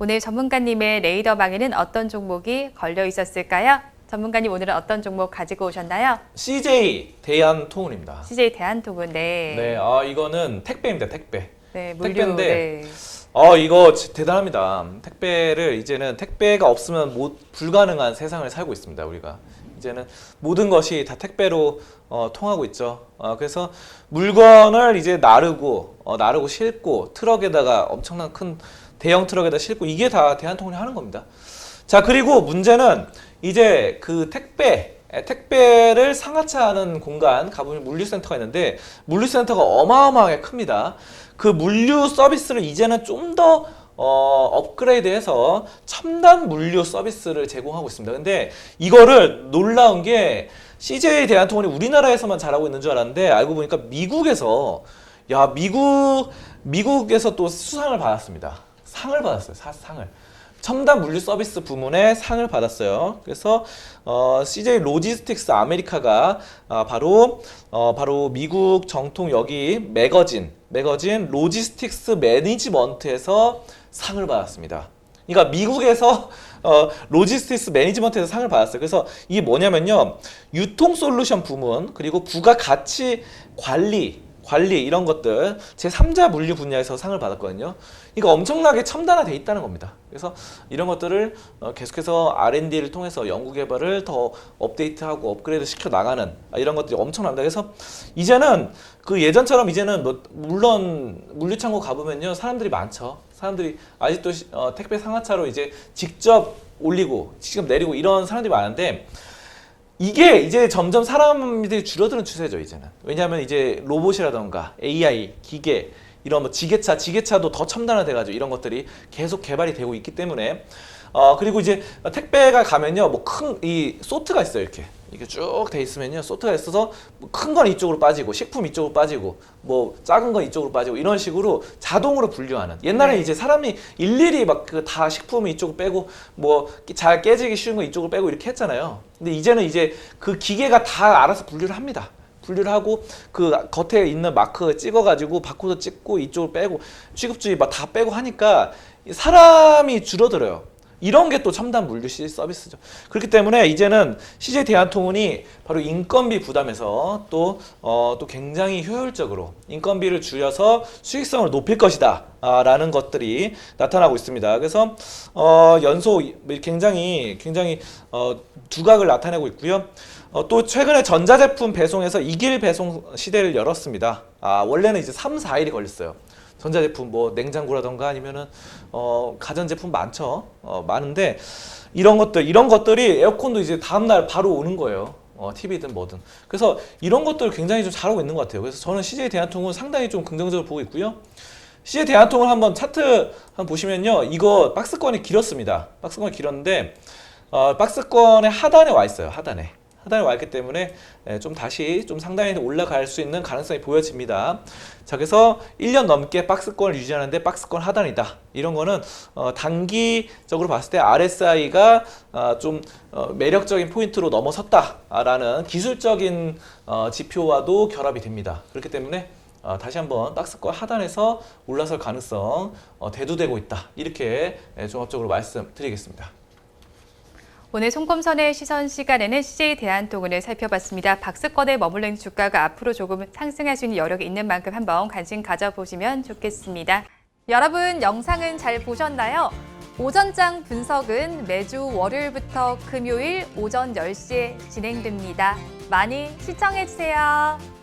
오늘 전문가님의 레이더 방에는 어떤 종목이 걸려 있었을까요? 전문가님 오늘은 어떤 종목 가지고 오셨나요? CJ 대한통운입니다. CJ 대한통운 네. 네, 아 이거는 택배입니다. 택배. 네, 물류. 택배인데 네. 아 이거 지- 대단합니다. 택배를 이제는 택배가 없으면 못 불가능한 세상을 살고 있습니다. 우리가 이제는 모든 것이 다 택배로 어, 통하고 있죠. 어, 그래서 물건을 이제 나르고 어, 나르고 싣고 트럭에다가 엄청난 큰 대형 트럭에다 싣고 이게 다 대한통운이 하는 겁니다. 자 그리고 문제는 이제 그 택배 에, 택배를 상하차하는 공간 가보면 물류센터가 있는데 물류센터가 어마어마하게 큽니다. 그 물류 서비스를 이제는 좀더 어, 업그레이드해서 첨단 물류 서비스를 제공하고 있습니다. 근데 이거를 놀라운 게 CJ 대한통운이 우리나라에서만 잘하고 있는 줄 알았는데 알고 보니까 미국에서 야 미국 미국에서 또 수상을 받았습니다. 상을 받았어요. 사, 상을. 첨단 물류 서비스 부문에 상을 받았어요. 그래서 어, CJ 로지스틱스 아메리카가 아, 바로 어, 바로 미국 정통 여기 매거진 매거진 로지스틱스 매니지먼트에서 상을 받았습니다. 그러니까 미국에서 어, 로지스틱스 매니지먼트에서 상을 받았어요. 그래서 이게 뭐냐면요. 유통 솔루션 부문 그리고 부가 가치 관리 관리 이런 것들 제 3자 물류 분야에서 상을 받았거든요. 이거 엄청나게 첨단화돼 있다는 겁니다. 그래서 이런 것들을 어, 계속해서 R&D를 통해서 연구 개발을 더 업데이트하고 업그레이드 시켜 나가는 아, 이런 것들이 엄청납니다. 그래서 이제는 그 예전처럼 이제는 뭐 물론 물류창고 가보면요 사람들이 많죠. 사람들이 아직도 시- 어, 택배 상하차로 이제 직접 올리고 직접 내리고 이런 사람들이 많은데 이게 이제 점점 사람들이 줄어드는 추세죠 이제는. 왜냐하면 이제 로봇이라던가 AI 기계 이런 뭐 지게차 지게차도 더 첨단화돼 가지고 이런 것들이 계속 개발이 되고 있기 때문에 어 그리고 이제 택배가 가면요 뭐 큰 이 소트가 있어요 이렇게 이게 쭉 돼 있으면요 소트가 있어서 뭐큰건 이쪽으로 빠지고 식품 이쪽으로 빠지고 뭐 작은 건 이쪽으로 빠지고 이런 식으로 자동으로 분류하는 옛날에 네. 이제 사람이 일일이 막 그 다 식품 이쪽으로 빼고 뭐 잘 깨지기 쉬운 거 이쪽으로 빼고 이렇게 했잖아요. 근데 이제는 이제 그 기계가 다 알아서 분류를 합니다. 분류를 하고 그 겉에 있는 마크 찍어가지고 바코드 찍고 이쪽을 빼고 취급주의 막 다 빼고 하니까 사람이 줄어들어요. 이런 게 또 첨단 물류 시 서비스죠. 그렇기 때문에 이제는 CJ 대한통운이 바로 인건비 부담에서 또, 어, 또 굉장히 효율적으로 인건비를 줄여서 수익성을 높일 것이다. 아, 라는 것들이 나타나고 있습니다. 그래서, 어, 연소 굉장히, 굉장히, 어, 두각을 나타내고 있고요. 어, 또 최근에 전자제품 배송에서 이길 배송 시대를 열었습니다. 아, 원래는 이제 3, 4일이 걸렸어요. 전자제품 뭐 냉장고라던가 아니면은 어 가전제품 많죠. 어 많은데 이런 것들 이런 것들이 에어컨도 이제 다음 날 바로 오는 거예요. 어 TV든 뭐든. 그래서 이런 것들 굉장히 좀 잘하고 있는 것 같아요. 그래서 저는 CJ 대한통운 상당히 좀 긍정적으로 보고 있고요. CJ 대한통운 한번 차트 한번 보시면요. 이거 박스권이 길었습니다. 박스권이 길었는데 어 박스권의 하단에 와 있어요. 하단에. 하단에 와 있기 때문에 예, 좀 다시 좀 상당히 올라갈 수 있는 가능성이 보여집니다. 자, 그래서 1년 넘게 박스권을 유지하는데 박스권 하단이다. 이런 거는 어, 단기적으로 봤을 때 RSI가 어, 좀 어, 매력적인 포인트로 넘어섰다라는 기술적인 어, 지표와도 결합이 됩니다. 그렇기 때문에 어, 다시 한번 박스권 하단에서 올라설 가능성 어, 대두되고 있다. 이렇게 예, 종합적으로 말씀드리겠습니다. 오늘 송범선의 시선 시간에는 CJ 대한통운을 살펴봤습니다. 박스권에 머물러 있는 주가가 앞으로 조금 상승할 수 있는 여력이 있는 만큼 한번 관심 가져보시면 좋겠습니다. 여러분 영상은 잘 보셨나요? 오전장 분석은 매주 월요일부터 금요일 오전 10시에 진행됩니다. 많이 시청해주세요.